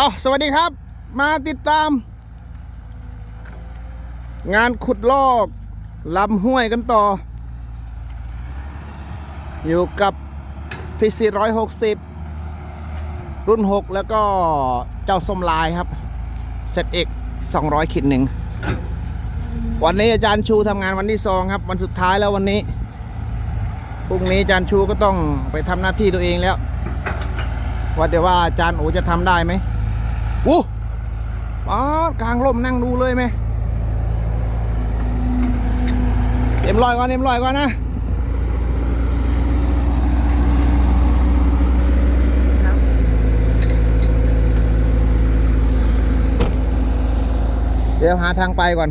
เอาสวัสดีครับ มาติดตาม งานขุดลอกลำห้วยกันต่อ อยู่กับพีซีร้อยหกสิบรุ่น6แล้วก็เจ้าสมลายครับเซตเอกสองร้อยขีดหนึ่งวันนี้อาจารย์ชูทำงานวันที่สองครับ วันสุดท้ายแล้ววันนี้พรุ่งนี้อาจารย์ชูก็ต้องไปทำหน้าที่ตัวเองแล้ว ว่าแต่ว่าอาจารย์โอจะทำได้ไหม อู้ป๊ากลางร่มนั่งดูเลยไหมเอ็มลอยก่อนเอ็มลอยก่อนนะเดี๋ยวหาทางไปก่อน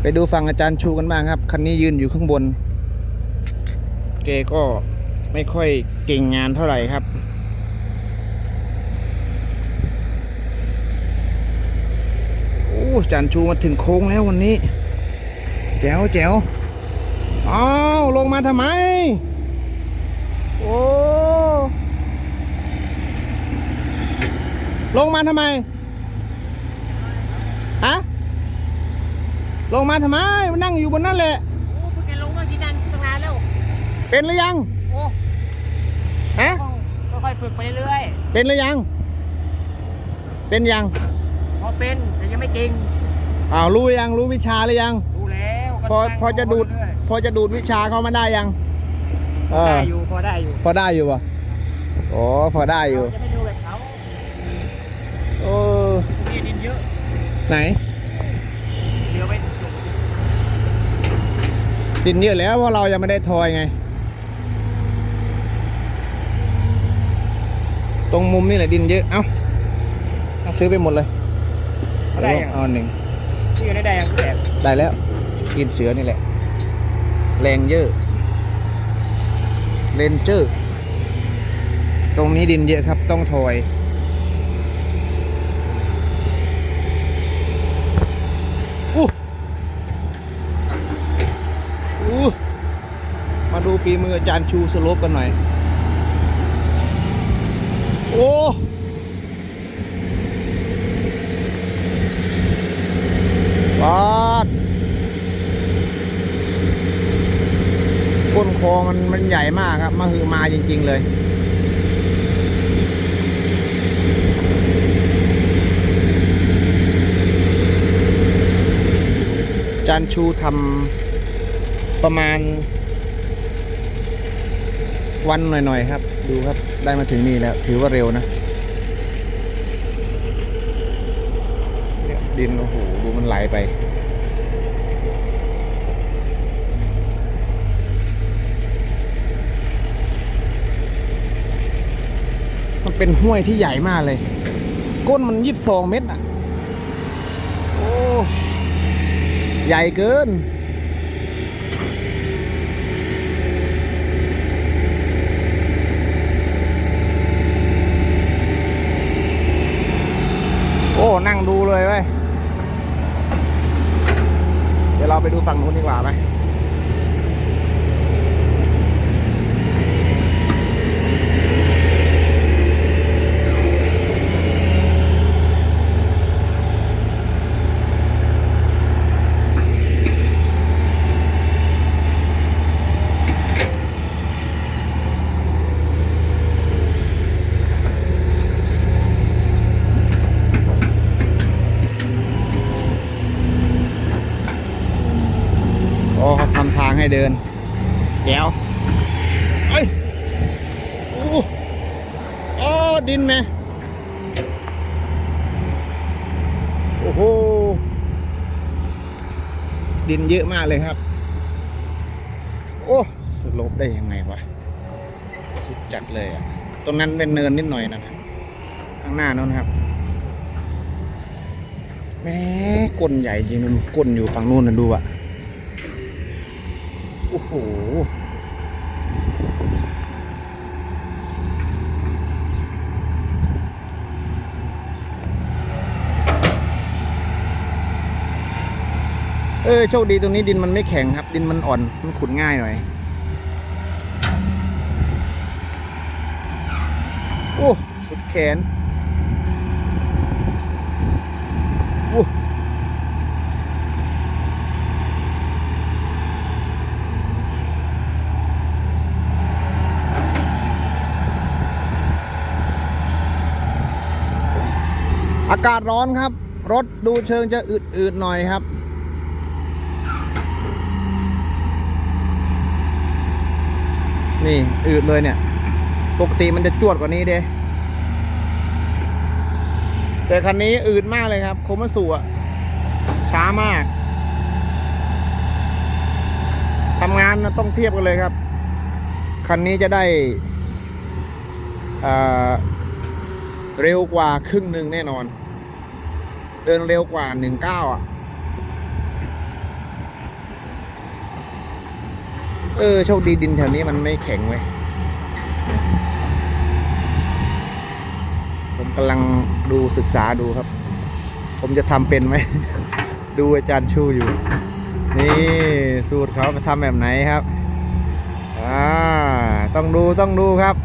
ไปดูฝั่งอาจารย์ชูกันบ้างครับ คันนี้ยืนอยู่ข้างบน เกก็ไม่ค่อยเก่งงานเท่าไหร่ครับ โอ้อา จารย์ชูมาถึงโค้งแล้ววันนี้ แจ๋วแจ๋วอ้าวลงมาทำไม โอ้ลงมาทำไมฮะลงมาทำไมมานั่งอยู่บนนั่นแหละโอ้เพิ่งจะลงมาที่นั่นตั้งนานแล้ว เป็นหรือยังโอ้ฮะต้องค่อยๆฝึกไปเรื่อยเป็นหรือยัง เป็นยังๆพอเป็นแต่ยังไม่เก่ง อ้าวรู้ยังรู้วิชาหรือยัง รู้แล้วก็พอนั่งพอจะดูดเรื่อยพอจะดูดวิชาเขามาได้ยังๆเอได้ออยู่พอได้อยู่พอได้อยู่ป่ะโอ้พอได้อยู่เราจะไม่ดูแบบเขาโอ้พวกนี้ดินเยอะ ไหนเดี๋ยวไปจบดินเยอะแล้วเพราะเรายังไม่ได้ทอยไง ตรงมุมนี่แหละดินเยอะ เอ้าเอาซื้อไปหมดเลยเขาได้ยังเอาหนึ่งที่ อยู่ในได้ยังแบบได้แล้วกินเสือนี่แหละ แรงเยอะเลนเจอร์ตรงนี้ดินเยอะครับต้องทอยอู้อู้มาดูฝีมืออาจารย์ชูสโลปกันหน่อย โอ้ ปาดก้นคอมันมันใหญ่มากครับมาคือมาจริง ๆ เลย จานชูทำประมาณ วันหน่อย ๆ ครับ ดูครับได้มาถึงนี่แล้ว ถือว่าเร็วนะเนี่ย ดิน โอ้โห ดูมันไหลไป มันเป็นห้วยที่ใหญ่มากเลย ก้นมันยี่สิบสองเมตรอะ โอ้ ใหญ่เกินโอ้ นั่งดูเลยเว้ย เดี๋ยวเราไปดูฝั่งนู้นดีกว่าไหมโอ้เขาทำทาง ให้เดินแก้วเอ้ยโอ้โอ้ดินไหมโอ้โห ดินเยอะมากเลยครับ โอ้สโลปได้ยังไงวะ สุดจัดเลยอะตรงนั้นเป็นเนินนิดหน่อยนะข้างหน้านู้นครับแหม่ก้นใหญ่จริงนะก้นอยู่ฝั่งนู้นนะดูอะ โอ้โหเออโชคดีตรงนี้ดินมันไม่แข็งครับ ดินมันอ่อนมันขุดง่ายหน่อย โอ้ สุดแขน อากาศร้อนครับ รถดูเชิงจะอืดๆหน่อยครับ นี่อืดเลยเนี่ย ปกติมันจะจวดกว่านี้เด้แต่คันนี้อืดมากเลยครับ โคมาสุอะช้ามากทำงานต้องเทียบกันเลยครับ คันนี้จะได้เร็วกว่าครึ่งหนึ่งแน่นอน เดินเร็วกว่าหนึ่งเก้าอะ เออ โชคดีดินแถวนี้มันไม่แข็งเว้ย ผมกำลังดูศึกษาดูครับ ผมจะทำเป็นไหม ดูอาจารย์ชูอยู่ นี่สูตรเขาทำแบบไหนครับ อ่า ต้องดูต้องดูครับ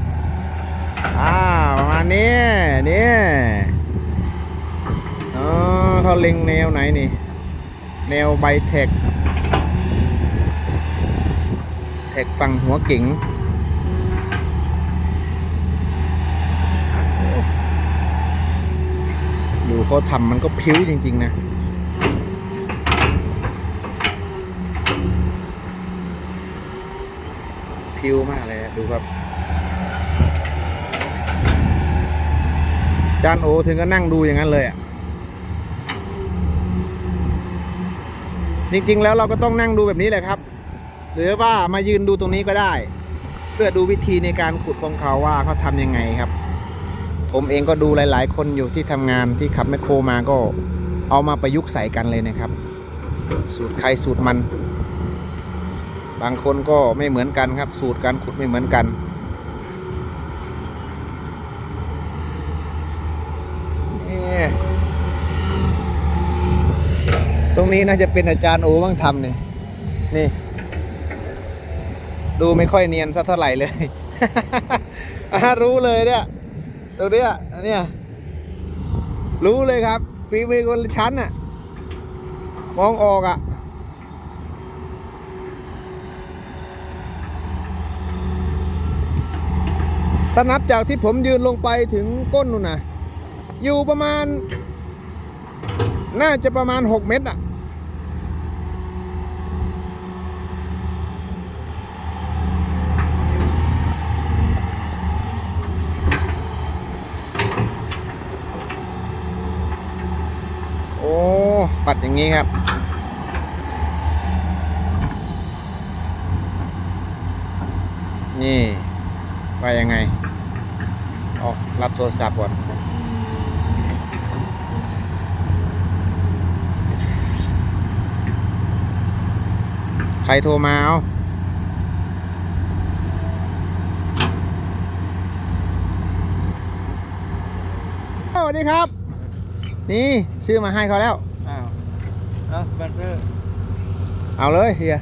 อ่า ประมาณนี้นี่ อ๋อเขาเล็งแนวไหนนี่ แนวใบเทคเทคฝั่งหัวกิ่งดูเขาทำมันก็พิ้วจริง ๆ นะพิ้วมากเลยดูครับจานโอถึงก็นั่งดูอย่างนั้นเลยอะ จริงๆ แล้วเราก็ต้องนั่งดูแบบนี้แหละครับ หรือว่ามายืนดูตรงนี้ก็ได้ เพื่อดูวิธีในการขุดของเขาว่าเขาทำยังไงครับ ผมเองก็ดูหลายๆ คนอยู่ที่ทำงานที่ขับแมคโครมาก็เอามาประยุกต์ใส่กันเลยนะครับ สูตรใครสูตรมัน บางคนก็ไม่เหมือนกันครับ สูตรการขุดไม่เหมือนกันตรง นี้น่าจะเป็นอาจารย์โอบ้างทำนี่นี่ ดูไม่ค่อยเนียนสักเท่าไหร่เลย รู้เลยเนี่ยตรงเนี้ยอันเนี่ย รู้เลยครับฝีมือคนชั้นอะมองออกอะถ้านับจากที่ผมยืนลงไปถึงก้นนู่นนะอยู่ประมาณ น่าจะประมาณ 6 เมตรอะโอ้ ปัดอย่างนี้ครับ นี่ว่ายังไง ออกรับโทรศัพท์ก่อนใครโทรมาเอาสวัสดีครับ นี่ ซื้อมาให้เขาแล้ว อ้าวเอาบัตเตอร์เอาเลยเฮีย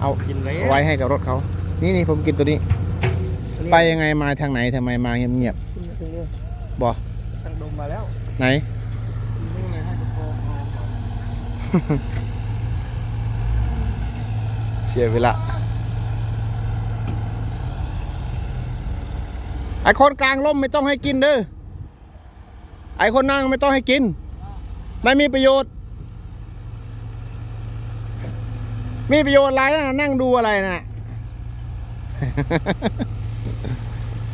เอากินไว้เอาไว้ให้กับรถเขา นี่นี่ผมกินตัวนี้ ไปยังไงมาทางไหนทำไมมาเงียบๆบอช่างดมมาแล้ว ไหนนี่ไงให้โทรเสียเวลาไอคนกลางร่มไม่ต้องให้กินเด้อไอคนนั่งไม่ต้องให้กิน ไม่มีประโยชน์ มีประโยชน์อะไรนะนั่งดูอะไรนะ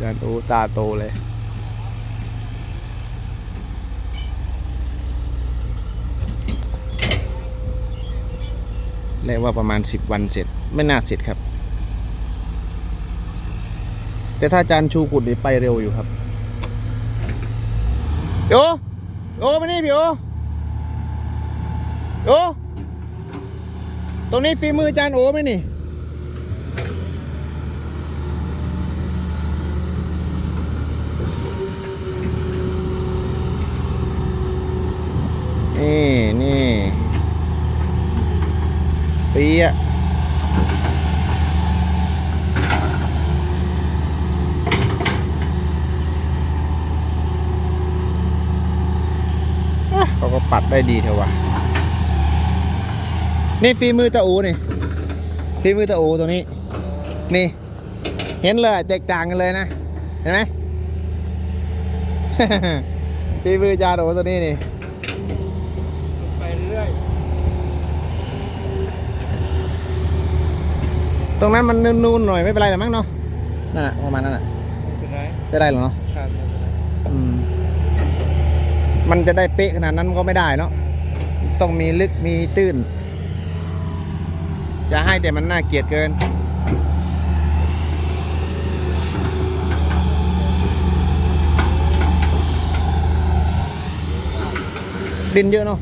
จานโอตาโตเลย เรียกว่าประมาณ 10 วันเสร็จ ไม่น่าเสร็จครับ แต่ถ้าอาจารย์ชูกุดนี่ไปเร็วอยู่ครับโยโยมานี่พี่โยโย ตรงนี้ฝีมือจารย์โอไหมนี่นี่นี่ปีอะอะเขาก็ปัดได้ดีเถอะวะ นี่ฝีมือตะอูนี่ฝีมือตะอูตัวนี้ นี่ เห็นเลยแตกต่างกันเลยนะ เห็นไหมฝีมือจานโอตัวนี้นี่ไปเรื่อยตรงนั้นมันนูนๆหน่อยไม่เป็นไรหรอกมั้งเนาะนั่นแหะประมาณนั้นแหะไม่เป็นไรจะได้หรอเนาะครับไม่เป็นไรอืมมันจะได้เป๊ะขนาดนั้นก็ไม่ได้เนาะต้องมีลึกมีตื้น อย่าให้แต่มันน่าเกลียดเกิน ดินเยอะเนาะ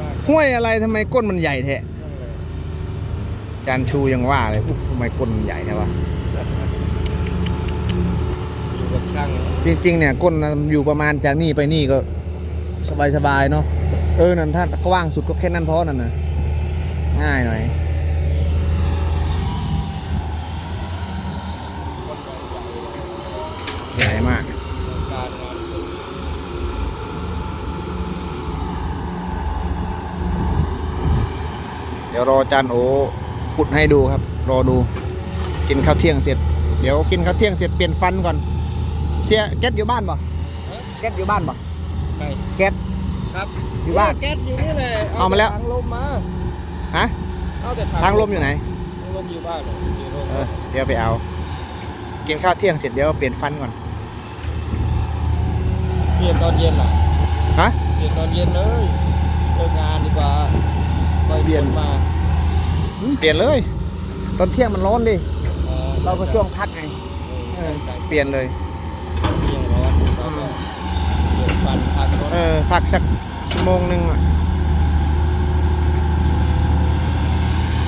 มากห้วยอะไรทำไมก้นมันใหญ่แท้นั่นเลยจานชูยังว่าเลยอุ๊ยทำไมก้นมันใหญ่แท้วะอยู่กับช่างจริงๆเนี่ยก้นน่ะอยู่ประมาณจากนี่ไปนี่ก็สบายๆเนาะเออนั่นถ้ากว้างสุดก็แค่นั้นพอนั่นนะ ง่ายหน่อยคนใหญ่ใหญ่มากๆการงานเดี๋ยวรอจานโอขุดให้ดูครับ รอดู กินข้าวเที่ยงเสร็จ เดี๋ยวกินข้าวเที่ยงเสร็จเปลี่ยนฟันก่อนเชียร์แก๊สอยู่บ้านป่ะแก๊สอยู่บ้านป่ะไปแก๊สครับอยู่บ้านแก๊สอยู่นี่แหละเอามาแล้วทางลมมา ฮะเอาแต่ทางลมอยู่ไหนทางลมอยู่บ้านเลยอยู่โรงเออเดี๋ยวไปเอา กินข้าวเที่ยงเสร็จเดี๋ยวเปลี่ยนฟันก่อน เปลี่ยนตอนเย็นล่ะฮะ เปลี่ยนตอนเย็นเลยเลิกงานดีกว่าไปเปลี่ยนมาอืมเปลี่ยนเลย ตอนเที่ยงมันร้อนดิอ๋อเราก็ช่วงพักไงเออใช่ใช่เปลี่ยนเลยเที่ยงร้อนเราก็เปลี่ยนฟันพักรถเออพักสักชั่วโมงหนึ่งอะ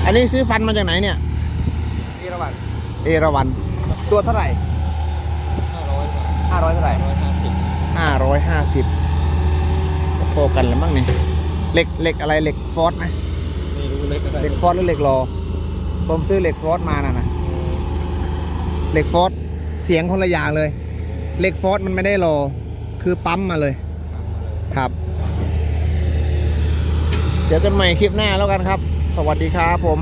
อันนี้ซื้อฟันมาจากไหนเนี่ยที่ระหว่างเอราวันตัวเท่าไหร่ห้าร้อยบาทห้าร้อยเท่าไหร่ร้อยห้าสิบห้าร้อยห้าสิบพอกันแล้วมั้งนี่เหล็กเหล็กอะไรเหล็กฟอสไหมไม่รู้เล็กอะไรเหล็กฟอสหรือเหล็กรอผมซื้อเหล็กฟอสมาน่ะนะเหล็กฟอสเสียงคนละอย่างเลยเหล็กฟอสมันไม่ได้รอ คือปั๊มมาเลย ครับ เดี๋ยวกันใหม่คลิปหน้าแล้วกันครับ สวัสดีครับผม